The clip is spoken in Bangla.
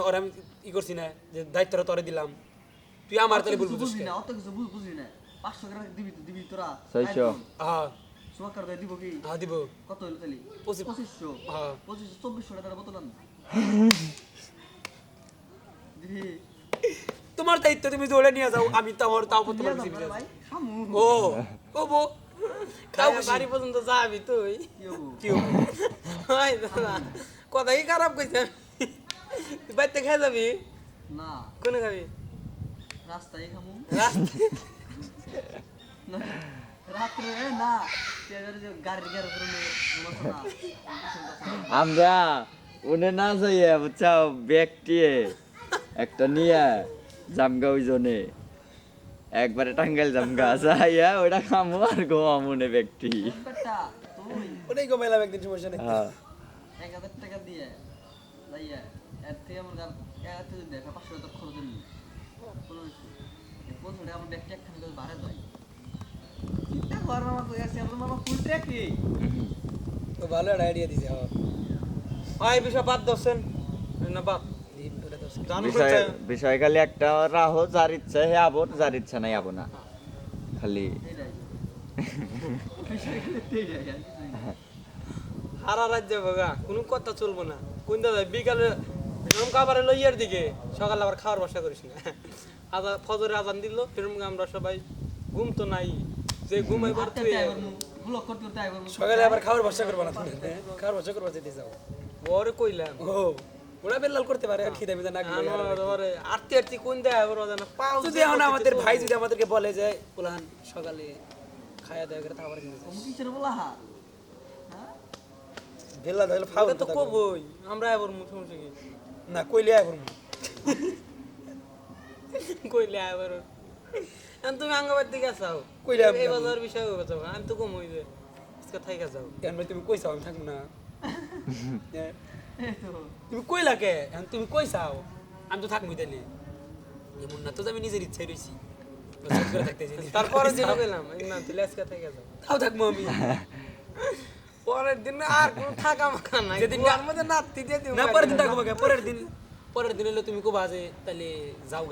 ওরা আমি ই করছি না যে দায়িত্বটা তোরে দিলাম। তুই আমার তাহলে না অত কিছু বুঝ- বুঝলি না। গ্রাম দিবি তো দিবি তোরা। হ্যাঁ। সোয়াকার দেয় দিব কি? হ্যাঁ দিব। কত হলো তাহলে পঁচিশ- পঁচিশশো? হ্যাঁ। পঁচিশশো চব্বিশশো টাকার বোতল আন। তোমার দায়িত্ব তুমি দৌড়ে নিয়ে যাও আমি তো আমার তাও ভাই খামু ও ও বো। তাও বাড়ি পর্যন্ত যাবি তুই। কি হব? হয় কথাই খারাপ কইছে তুই বাড়িতে খাই যাবি? না। কোনে খাবি? রাস্তায় খামু। রাত্রে এ না। আমরা উনে না যাইয়া বুঝছাও ব্যক্তিয়ে একটা নিয়ে জামগা ওই জনে একবারে টাঙ্গাইল জামগা যাইয়া ওটা খামো আর ঘুমামো নে ব্যক্তি। ওটাই কমাইলাম একদিন সমস্যা নেই। হ্যাঁ। এক হাজার টাকা দিয়ে। যাইয়া এর থেকে আমার গান এর থেকে দেখা পাঁচশো টাকা খরচ দিন পনেরোশো টাকা আমার ব্যাগটা একখানে করে বাড়ে যায় চিন্তা কর মামা কই আছে? আমার মামা ফুল ট্র্যাক তো ভালো একটা আইডিয়া দিছে হ্যাঁ বিষয় বাদ দছেন না বাদ বিষয় খালি একটা রাহো যার ইচ্ছা হে আবো যার ইচ্ছা নাই আবো না। খালি হারা রাজ্য বাগা কোনো কথা চলবো না। কোন দাদা বিকালে ফিরম খাবারে লইয়ার দিকে সকালে আবার খাওয়ার বসা করিস না। আজান ফজরে আজান দিল ফিরম আমরা সবাই ঘুম তো নাই। যে ঘুমাইবার তুই। সকালে আবার খাওয়ার বর্ষা করব না? খাওয়ার বর্ষা করব যেতে যাও। ওরে কইলাম। ও ওরা বেলাল করতে পারে আর খিদে মিদে না ওরে আরতি আরতি কোন দেয় আবার ওদের পাও যদি এখন আমাদের ভাই যদি আমাদেরকে বলে যে পুলান সকালে খায়া দাওয়া করে তারপরে দিতে তুমি কিসের বলা হা? হ্যাঁ? বেলা ধরলে ফাউল তো কবই আমরা এবার মুখ কি না কইলে আবার কইলে এবার এখন তুমি আঙ্গাবার দিকে যাও। কইলে এই বাজার বিষয় হবে যাও আমি তো কম হইবে আজকে থাইকা যাও। ভাই তুমি কইছাও আমি থাকব না। হ্যাঁ? এই তো। তুমি কইলা কে? এখন তুমি কইছাও। আমি তো থাকব তাইলে। এমন না তো আমি নিজের ইচ্ছায় রইছি। তারপরে দিন গেলাম না তুই আজকে থাইকা যাও। তাও থাকব আমি। পরের দিন আর কোনো থাকা মাখা নাই যেদিন মধ্যে নাতি দিয়ে দিও না পরের দিন থাকব? পরের দিন পরের দিন হলে তুমি খুব যে তাহলে যাও